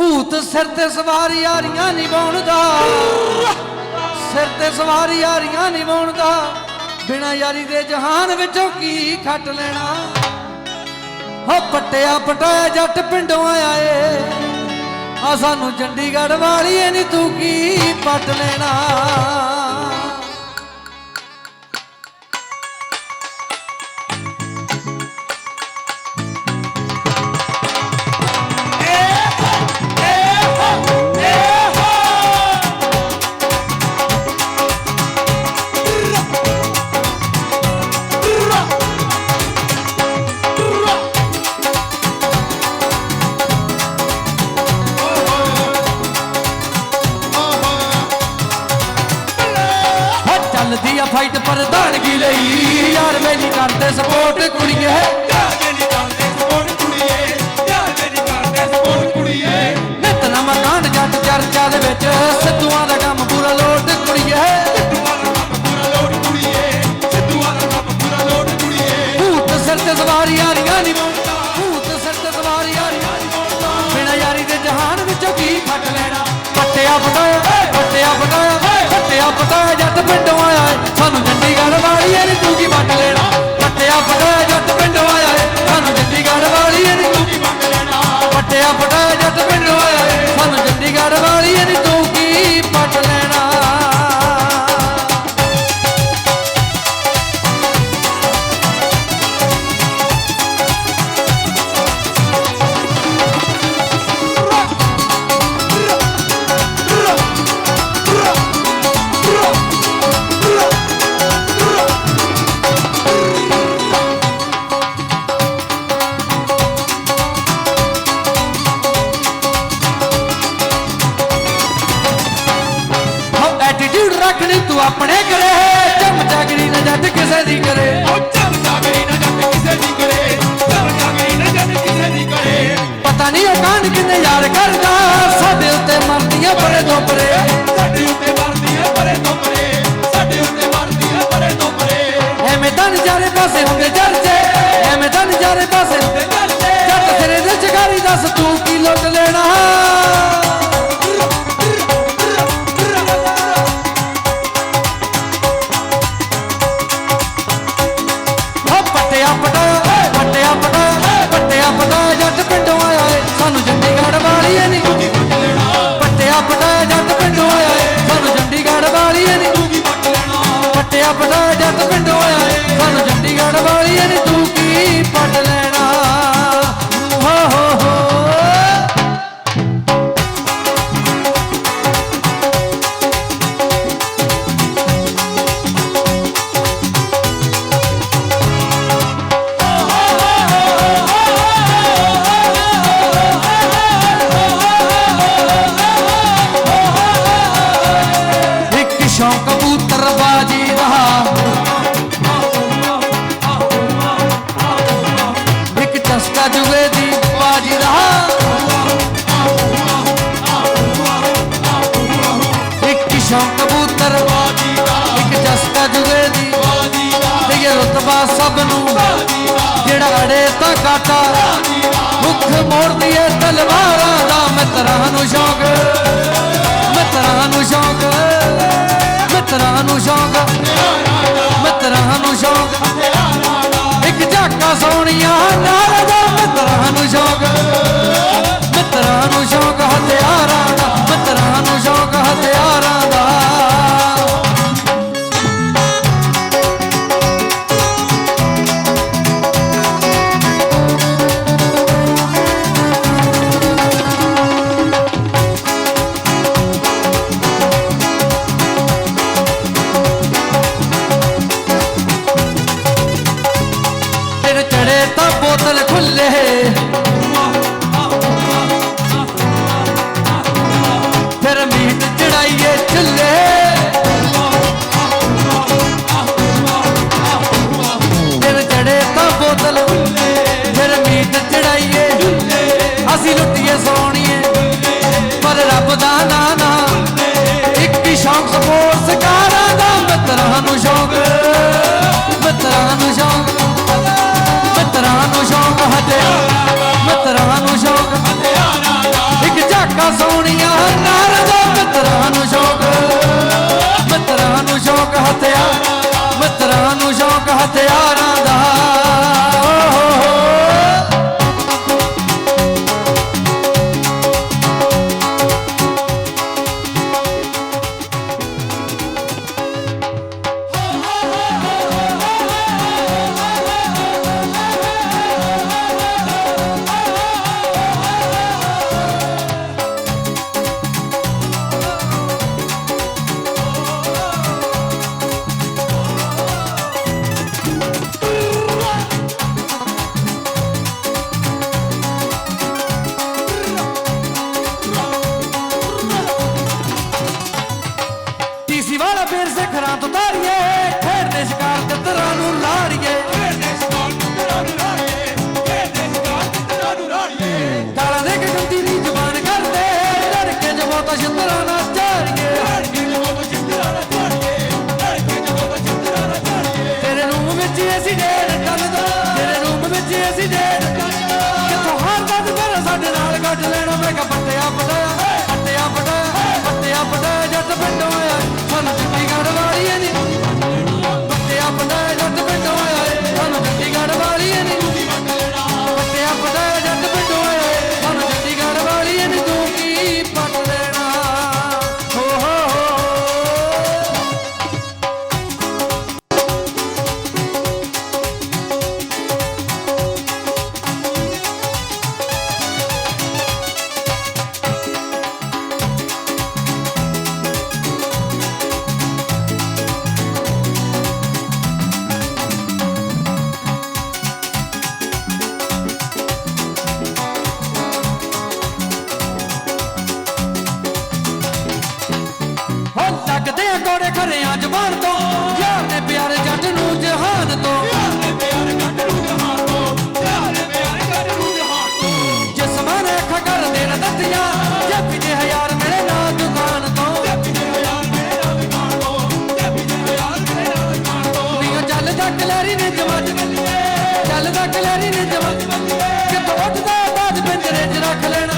ਭੂਤ ਸਿਰ ਤੇ ਸਵਾਰੀ ਯਾਰੀਆਂ ਨਿਭਾਉਣ ਦਾ ਸਿਰ ਤੇ ਸਵਾਰੀ ਯਾਰੀਆਂ ਨਿਭਾਉਣ ਦਾ ਬਿਨਾ ਯਾਰੀ ਦੇ ਜਹਾਨ ਵਿੱਚੋਂ ਕੀ ਖੱਟ ਲੈਣਾ? ਹੋ ਪੱਟਿਆ ਪਟਾਇਆ ਜੱਟ ਪਿੰਡੋਂ ਆਇਆ ਏ। ਆ ਸਾਨੂੰ ਚੰਡੀਗੜ੍ਹ ਵਾਲੀਏ ਨੀ ਤੂੰ ਕੀ ਪੱਟ ਲੈਣਾ? ਫਾਈਟ ਪ੍ਰਧਾਨਗੀ ਲਈ। ਯਾਰ ਮੇਰੀ ਕਰਦੇ ਸਪੋਰਟ ਕੁੜੀਏ। ਨਿਤ ਨਾ ਮਕਾਨ ਜੱਟ ਚਰਚਾ ਦੇ ਵਿੱਚ ਸਿੱਧੂਆਂ ਦਾ ਕੰਮ ਪੂਰਾ ਲੋਟ ਕੁੜੀਏ। ਭੂਤ ਸਿਰ ਤੇ ਸਵਾਰੀ ਯਾਰੀਆਂ ਨਹੀਂ ਭੂਤ ਸਿਰ ਤੇ ਸਵਾਰੀ ਯਾਰੀਆਂ ਨਹੀਂ ਬਿਨਾ ਯਾਰੀ ਦੇ ਜਹਾਨ ਵਿੱਚੋਂ ਕੀ ਲੈਣਾ? ਪੱਟਿਆ ਪਟਾਇਆ ਤੂੰ ਆਪਣੇ ਕਰੇ। ਚਮ ਚਾਗਰੀ ਨਾ ਜੱਟ ਕਿਸੇ ਦੀ ਕਰੇ। ਪਤਾ ਨਹੀਂ ਉਹ ਕਾਂਡ ਕਿੰਨੇ ਯਾਰ ਕਰਦਾ। ਸਾਡੇ ਉੱਤੇ ਮਰਦੀਆਂ ਪਰੇ ਤੋਂ ਪਰੇ। ਐਵੇਂ ਤਾਂ ਨਜ਼ਾਰੇ ਪਾਸੇ ਹੁੰਦੇ ਚਰਚੇ। ਐਵੇਂ ਤਾਂ ਨਜ਼ਾਰੇ ਪਾਸੇ ਹੁੰਦੇ ਚਸਕਾ ਜੁਗੇ ਦੀ ਬਾਜੀ ਰਹਾ। ਇੱਕ ਸ਼ੌਂਕ ਕਬੂਤਰ, ਇੱਕ ਚਸਕਾ ਜੁਗੇ ਦੀ ਤੇ ਇਹ ਰਤਬਾ ਸਭ ਨੂੰ, ਜਿਹੜਾ ਅੜੇ ਤਾਂ ਕਾਟਾ। ਮੁੱਖ ਮੋੜਦੀ ਏ ਤਲਵਾਰਾਂ ਦਾ ਮਿੱਤਰਾਂ ਨੂੰ ਸ਼ੌਂਕ। ਮਿੱਤਰਾਂ ਨੂੰ ਸ਼ੌਂਕ। ਮਿੱਤਰਾਂ ਨੂੰ ਸ਼ੌਂਕ। ਮਿੱਤਰਾਂ ਨੂੰ ਸ਼ੌਂਕ। ਇੱਕ ਝਾਕਾ ਸੋਹਣੀਆਂ ਮੇਰੇ ਤਾਂ ਬੋਤਲ ਖੁੱਲੇ। ਫਿਰ ਮੀਟ ਚੜਾਈਏ ਫਿਰ ਚੜੇ ਤਾਂ ਬੋਤਲ ਫਿਰ ਮੀਟ ਚੜਾਈਏ ਅਸੀਂ ਲੁੱਟੀਏ ਸੋਣੀਏ। ਪਰ ਰੱਬ ਦਾ ਨਾਮ யார் ਵਿੱਚ ਅਸੀਂ ਡੇਢ ਟਨ ਦਾ। ਤੇਰੇ ਰੂਪ ਵਿੱਚ ਅਸੀਂ ਡੇਢ ਟਨ ਕਿਥੋਂ ਹਾਰਦਾ ਤੇ ਫਿਰ ਸਾਡੇ ਨਾਲ ਗੱਡ ਲੈਣਾ। ਮੈਂ ਕਿਹਾ ਪੱਟਿਆ ਪਟਾਇਆ ਪੱਟਿਆ ਪਟਾਇਆ ਪੱਟਿਆ ਪਟਾਇਆ ਜੱਟ ਪਿੰਡੋਂ ਆਇਆ ਸਾਨੂੰ ਚੰਡੀਗੜ੍ਹ ਵਾਲੀਏ ਨੀ ਪੱਟਿਆ ਚੱਲਦਾ ਕਲੈਰੀ ਨੇ ਜਵਾਜ ਚੱਲਦਾ ਕਲੈਰੀ ਨੇ ਜਵਾਜ ਕਿਤੋਂ ਉੱਠਦਾ ਬਾਜ ਪਿੰਜਰੇ 'ਚ ਰੱਖ ਲੈਣ।